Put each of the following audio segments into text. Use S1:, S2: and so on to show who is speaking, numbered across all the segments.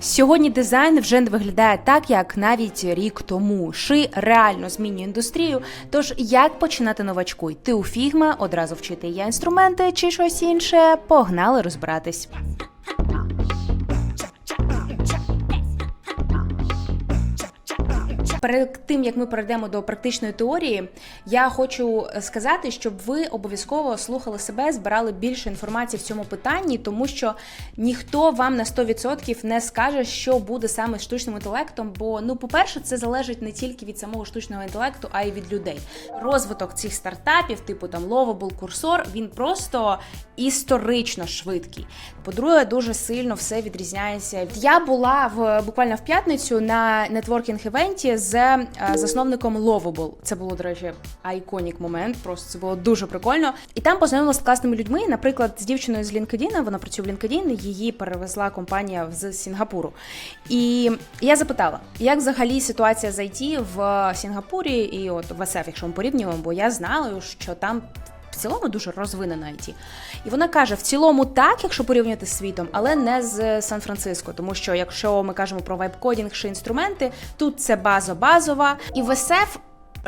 S1: Сьогодні дизайн вже не виглядає так, як навіть рік тому. Ши реально змінює індустрію. Тож як починати новачку? Йти у фігма, одразу вчити я інструменти чи щось інше? Погнали розбиратись. Перед тим як ми перейдемо до практичної теорії, я хочу сказати, щоб ви обов'язково слухали себе, збирали більше інформації в цьому питанні, тому що ніхто вам на 100% не скаже, що буде саме з штучним інтелектом. Бо, ну, по-перше, це залежить не тільки від самого штучного інтелекту, а й від людей. Розвиток цих стартапів, типу там Lovable, Cursor, він просто історично швидкий. По-друге, дуже сильно все відрізняється. Я була в буквально в п'ятницю на нетворкінг-івенті з е, засновником Lovable. Це було, до речі, айконік момент. Просто це було дуже прикольно. І там познайомилася з класними людьми. Наприклад, з дівчиною з LinkedIn, вона працює в LinkedIn, її перевезла компанія з Сінгапуру. І я запитала, як взагалі ситуація з IT в Сінгапурі і от в СФ, якщо ми порівнюємо, бо я знала, що там. Цілому дуже розвинена IT. І вона каже: в цілому так, якщо порівняти з світом, але не з Сан-Франциско. Тому що якщо ми кажемо про вайб-кодінг чи інструменти, тут це база базова. І в СФ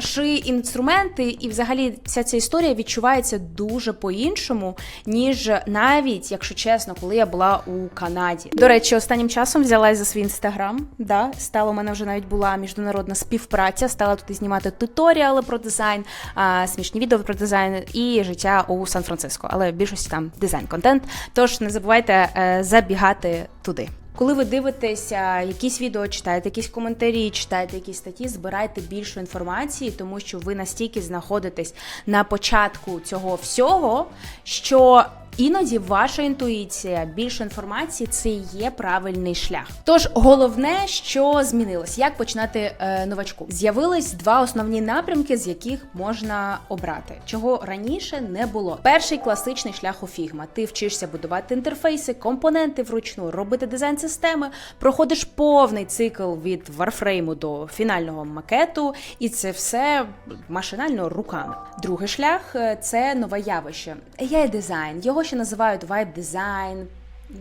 S1: ши інструменти, і взагалі вся ця історія відчувається дуже по-іншому, ніж навіть, якщо чесно, коли я була у Канаді. До речі, останнім часом взялась за свій інстаграм. Да, стало у мене вже навіть була міжнародна співпраця. Стала тут знімати туторіали про дизайн, а, смішні відео про дизайн і життя у Сан-Франциско. Але більшості там дизайн-контент. Тож не забувайте е, забігати туди. Коли ви дивитеся якісь відео, читаєте якісь коментарі, читаєте якісь статті, збирайте більше інформації, тому що ви настільки знаходитесь на початку цього всього, що іноді ваша інтуїція, більше інформації це є правильний шлях. Тож головне, що змінилось, як починати е, новачку, з'явились два основні напрямки, з яких можна обрати, чого раніше не було. Перший класичний шлях у фігма. Ти вчишся будувати інтерфейси, компоненти вручну, робити дизайн системи, проходиш повний цикл від варфрейму до фінального макету, і це все машинально руками. Другий шлях е, це нове явище. AI дизайн. Його ще називають вайб дизайн.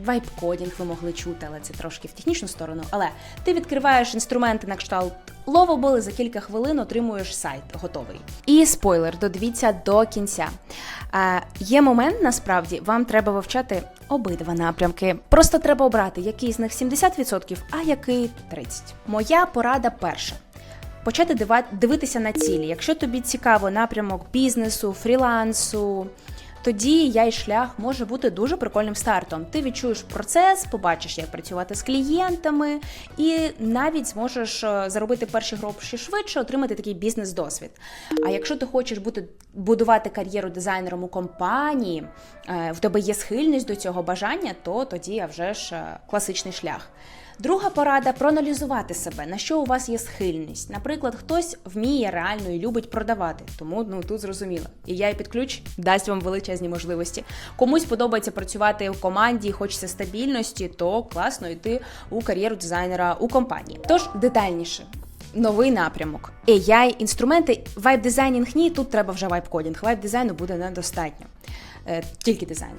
S1: Вайп-кодінг ви могли чути, але це трошки в технічну сторону. Але ти відкриваєш інструменти на кшталт Lovable і за кілька хвилин отримуєш сайт готовий. І спойлер, додивіться до кінця. Е, є момент, насправді, вам треба вивчати обидва напрямки. Просто треба обрати, який з них 70%, а який 30%. Моя порада перша. Почати дивитися на цілі. Якщо тобі цікаво напрямок бізнесу, фрілансу, тоді я й шлях може бути дуже прикольним стартом. Ти відчуєш процес, побачиш, як працювати з клієнтами, і навіть зможеш е, заробити перші гроші швидше, отримати такий бізнес-досвід. А якщо ти хочеш бути будувати кар'єру дизайнером у компанії, е, в тебе є схильність до цього бажання, то тоді а вже ж е, класичний шлях. Друга порада проаналізувати себе, на що у вас є схильність. Наприклад, хтось вміє реально і любить продавати, тому ну тут зрозуміло. І я і під ключ дасть вам величезні можливості. Комусь подобається працювати в команді, хочеться стабільності, то класно йти у кар'єру дизайнера у компанії. Тож детальніше. Новий напрямок. AI, інструменти, вайб-дизайнінг ні, тут треба вже вайб-кодінг. Вайб-дизайну буде недостатньо. Е, тільки дизайн.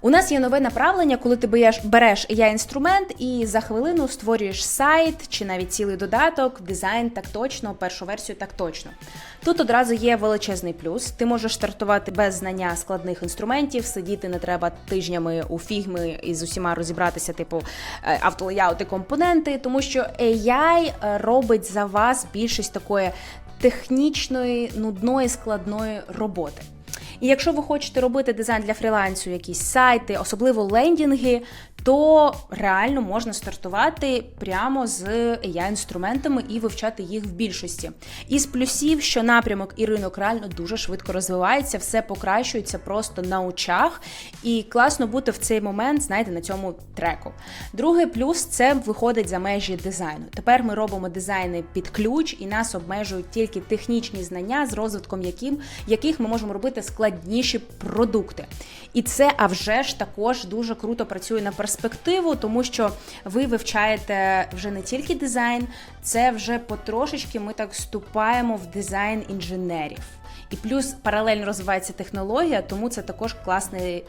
S1: У нас є нове направлення, коли ти береш, я інструмент і за хвилину створюєш сайт чи навіть цілий додаток, дизайн так точно, першу версію так точно. Тут одразу є величезний плюс. Ти можеш стартувати без знання складних інструментів, сидіти не треба тижнями у фігми і з усіма розібратися, типу е, автолеяути компоненти, тому що AI робить за вас більшість такої технічної, нудної, складної роботи. І якщо ви хочете робити дизайн для фрілансу, якісь сайти, особливо лендінги, то реально можна стартувати прямо з ai інструментами і вивчати їх в більшості. Із плюсів, що напрямок і ринок реально дуже швидко розвивається, все покращується просто на очах, і класно бути в цей момент, знаєте, на цьому треку. Другий плюс це виходить за межі дизайну. Тепер ми робимо дизайни під ключ, і нас обмежують тільки технічні знання, з розвитком яким, яких ми можемо робити складніші продукти. І це, а вже ж також дуже круто працює на перспективу, тому що ви вивчаєте вже не тільки дизайн, це вже потрошечки ми так вступаємо в дизайн інженерів. І плюс паралельно розвивається технологія, тому це також класний,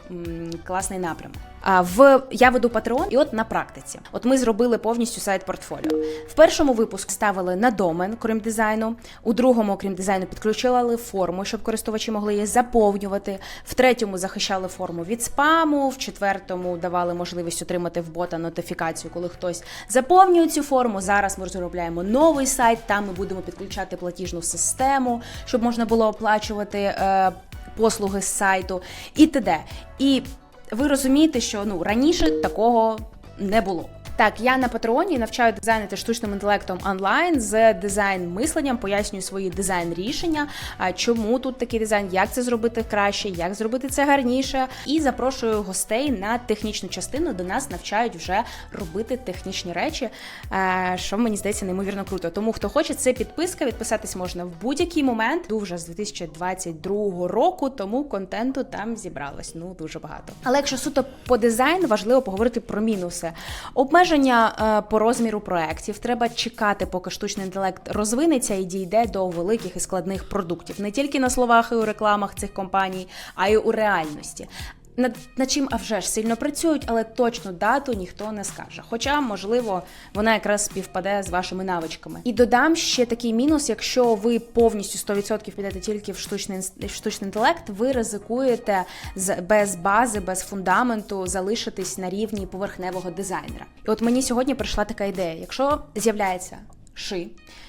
S1: класний напрямок. В я веду патреон, і от на практиці, от ми зробили повністю сайт портфоліо. В першому випуску ставили на домен, крім дизайну. У другому, крім дизайну, підключили форму, щоб користувачі могли її заповнювати. В третьому захищали форму від спаму. В четвертому давали можливість отримати в бота нотифікацію, коли хтось заповнює цю форму. Зараз ми розробляємо новий сайт. Там ми будемо підключати платіжну систему, щоб можна було оплачувати. Е, Послуги з сайту і т.д. І ви розумієте, що ну раніше такого не було. Так, я на патреоні навчаю дизайнити штучним інтелектом онлайн з дизайн мисленням, пояснюю свої дизайн рішення. Чому тут такий дизайн, як це зробити краще, як зробити це гарніше. І запрошую гостей на технічну частину. До нас навчають вже робити технічні речі, е, що мені здається неймовірно круто. Тому хто хоче, це підписка. Відписатись можна в будь-який момент. Дуже з 2022 року, тому контенту там зібралось. Ну дуже багато. Але якщо суто по дизайну, важливо поговорити про мінуси. Обмеження е, по розміру проєктів. Треба чекати, поки штучний інтелект розвинеться і дійде до великих і складних продуктів, не тільки на словах і у рекламах цих компаній, а й у реальності. Над, над чим а вже ж сильно працюють, але точну дату ніхто не скаже. Хоча, можливо, вона якраз співпаде з вашими навичками. І додам ще такий мінус: якщо ви повністю 100% підете тільки в штучний в штучний інтелект, ви ризикуєте з без бази, без фундаменту залишитись на рівні поверхневого дизайнера. І от мені сьогодні прийшла така ідея: якщо з'являється ши,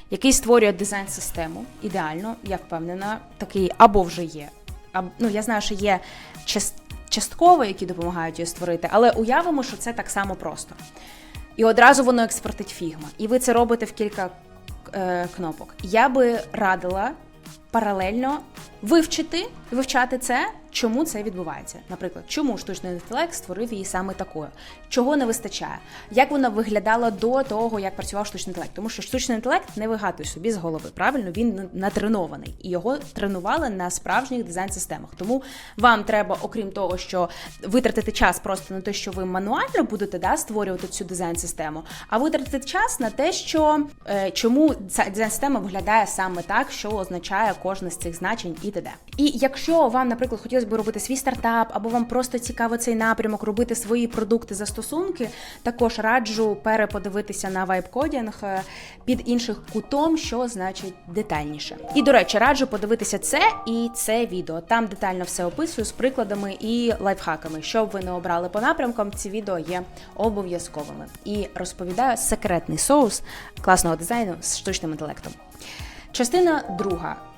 S1: який створює дизайн-систему, ідеально, я впевнена, такий або вже є. А, ну, я знаю, що є частина частково, які допомагають її створити, але уявимо, що це так само просто. І одразу воно експортить фігма. І ви це робите в кілька е, кнопок. Я би радила паралельно вивчити, вивчати це Чому це відбувається? Наприклад, чому штучний інтелект створив її саме такою? Чого не вистачає? Як вона виглядала до того, як працював штучний інтелект? Тому що штучний інтелект не вигадує собі з голови. Правильно, він натренований і його тренували на справжніх дизайн-системах. Тому вам треба, окрім того, що витратити час просто на те, що ви мануально будете да, створювати цю дизайн-систему, а витратити час на те, що е, чому ця дизайн-система виглядає саме так, що означає кожне з цих значень і т.д. І якщо вам, наприклад, хотілося би робити свій стартап, або вам просто цікаво цей напрямок, робити свої продукти застосунки, також раджу переподивитися на вайб-кодінг е, під іншим кутом, що значить детальніше. І до речі, раджу подивитися це і це відео. Там детально все описую з прикладами і лайфхаками. Щоб ви не обрали по напрямкам, ці відео є обов'язковими. І розповідаю секретний соус класного дизайну з штучним інтелектом. Частина друга.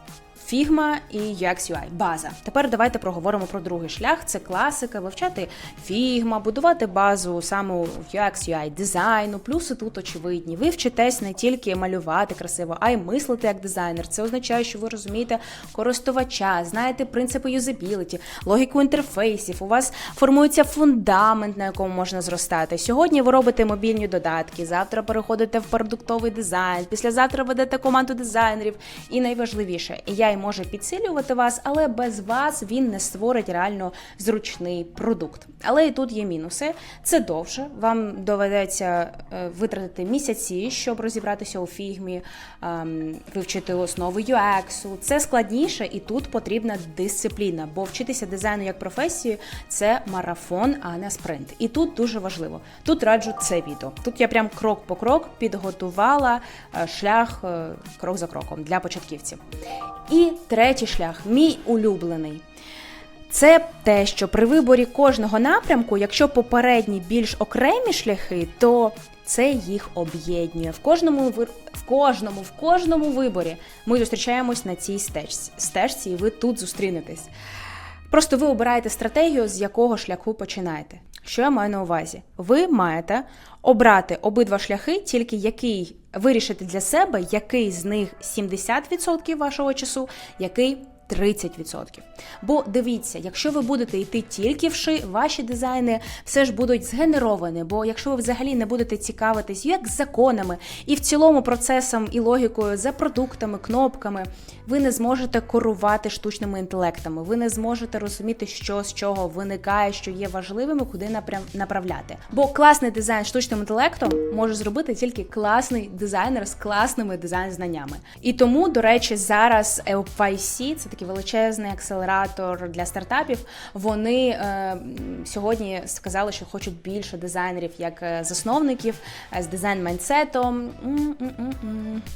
S1: Figma і UX UI. база. Тепер давайте проговоримо про другий шлях. Це класика, вивчати Figma, будувати базу саме в UX UI дизайну. Плюси тут очевидні. Ви вчитесь не тільки малювати красиво, а й мислити як дизайнер. Це означає, що ви розумієте користувача, знаєте принципи юзабіліті, логіку інтерфейсів. У вас формується фундамент, на якому можна зростати. Сьогодні ви робите мобільні додатки, завтра переходите в продуктовий дизайн, післязавтра ведете команду дизайнерів. І найважливіше, я й може підсилювати вас, але без вас він не створить реально зручний продукт. Але і тут є мінуси. Це довше. Вам доведеться е, витратити місяці, щоб розібратися у фігмі, ем, вивчити основи UX. Це складніше і тут потрібна дисципліна, бо вчитися дизайну як професію це марафон, а не спринт. І тут дуже важливо. Тут раджу це відео. Тут я прям крок по крок підготувала е, шлях е, крок за кроком для початківців. І третій шлях, мій улюблений. Це те, що при виборі кожного напрямку, якщо попередні більш окремі шляхи, то це їх об'єднує. В кожному в кожному, в кожному виборі ми зустрічаємось на цій стежці, стежці, і ви тут зустрінетесь. Просто ви обираєте стратегію, з якого шляху починаєте. Що я маю на увазі? Ви маєте обрати обидва шляхи, тільки який вирішити для себе, який з них 70% вашого часу, який 30%. Бо дивіться, якщо ви будете йти тільки в ши, ваші дизайни все ж будуть згенеровані. Бо якщо ви взагалі не будете цікавитись як законами і в цілому процесом і логікою за продуктами, кнопками, ви не зможете керувати штучними інтелектами, ви не зможете розуміти, що з чого виникає, що є важливим і куди направляти. Бо класний дизайн штучним інтелектом може зробити тільки класний дизайнер з класними дизайн-знаннями. І тому, до речі, зараз FYC – це такий величезний акселератор для стартапів. Вони е, сьогодні сказали, що хочуть більше дизайнерів як е, засновників е, з дизайн майнсетом.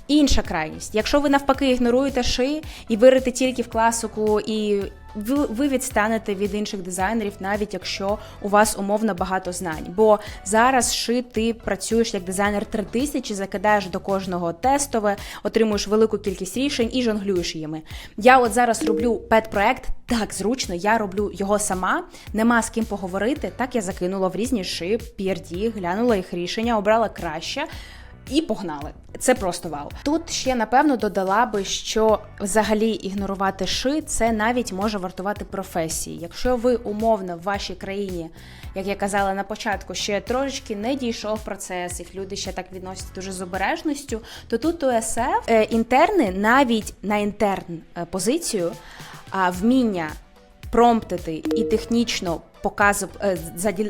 S1: Інша крайність. Якщо ви навпаки ігноруєте ши і вирите тільки в класику і ви, відстанете від інших дизайнерів, навіть якщо у вас умовно багато знань. Бо зараз ши ти працюєш як дизайнер 3000, закидаєш до кожного тестове, отримуєш велику кількість рішень і жонглюєш їми. Я от зараз роблю пет-проект так зручно, я роблю його сама, нема з ким поговорити. Так я закинула в різні ши, PRD, глянула їх рішення, обрала краще. І погнали. Це просто вау. Тут ще напевно додала би, що взагалі ігнорувати ши це навіть може вартувати професії. Якщо ви умовно в вашій країні, як я казала на початку, ще трошечки не дійшов процес, їх люди ще так відносять дуже з обережністю, то тут у СФ е, інтерни навіть на інтерн е, позицію а, вміння промптити і технічно показу е,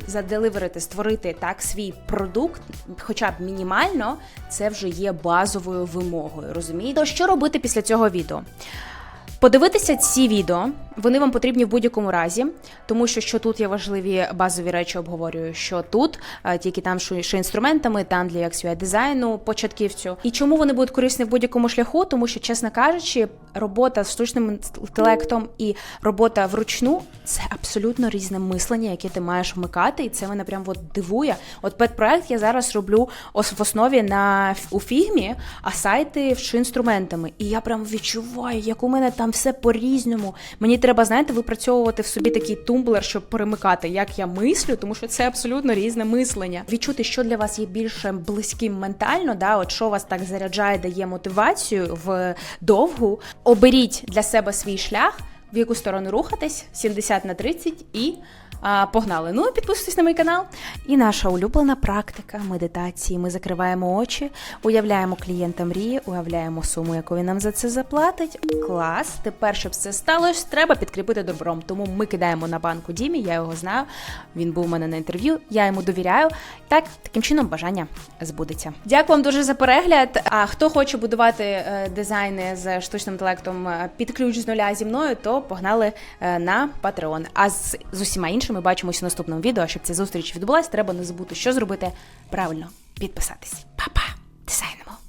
S1: заделиверити, створити так свій продукт, хоча б мінімально, це вже є базовою вимогою. Розумієте? Що робити після цього відео? Подивитися ці відео, вони вам потрібні в будь-якому разі, тому що що тут є важливі базові речі, обговорюю, що тут е, тільки там що, що інструментами, там для UX UI дизайну, початківцю. І чому вони будуть корисні в будь-якому шляху? Тому що, чесно кажучи, робота з штучним інтелектом і робота вручну це абсолютно різне мислення, яке ти маєш вмикати, і це мене прям от дивує. От педпроект я зараз роблю в основі на у фігмі, а сайти вчу інструментами. І я прям відчуваю, як у мене там все по-різному. Мені треба, знаєте, випрацьовувати в собі такий тумблер, щоб перемикати, як я мислю, тому що це абсолютно різне мислення. Відчути, що для вас є більше близьким ментально, да, от що вас так заряджає, дає мотивацію в довгу. Оберіть для себе свій шлях, в яку сторону рухатись, 70 на 30 і. А, погнали. Ну, підписуйтесь на мій канал. І наша улюблена практика медитації. Ми закриваємо очі, уявляємо клієнта мрії, уявляємо суму, яку він нам за це заплатить. Клас. Тепер, щоб це сталося, треба підкріпити добром. Тому ми кидаємо на банку Дімі, я його знаю. Він був у мене на інтерв'ю, я йому довіряю. Так, таким чином бажання збудеться. Дякую вам дуже за перегляд. А хто хоче будувати е, дизайни з штучним інтелектом е, під ключ з нуля зі мною, то погнали е, на Patreon. А з, з усіма іншими бачимося у наступному відео. Щоб ця зустріч відбулася, треба не забути, що зробити правильно підписатись. Па-па! Дизайном!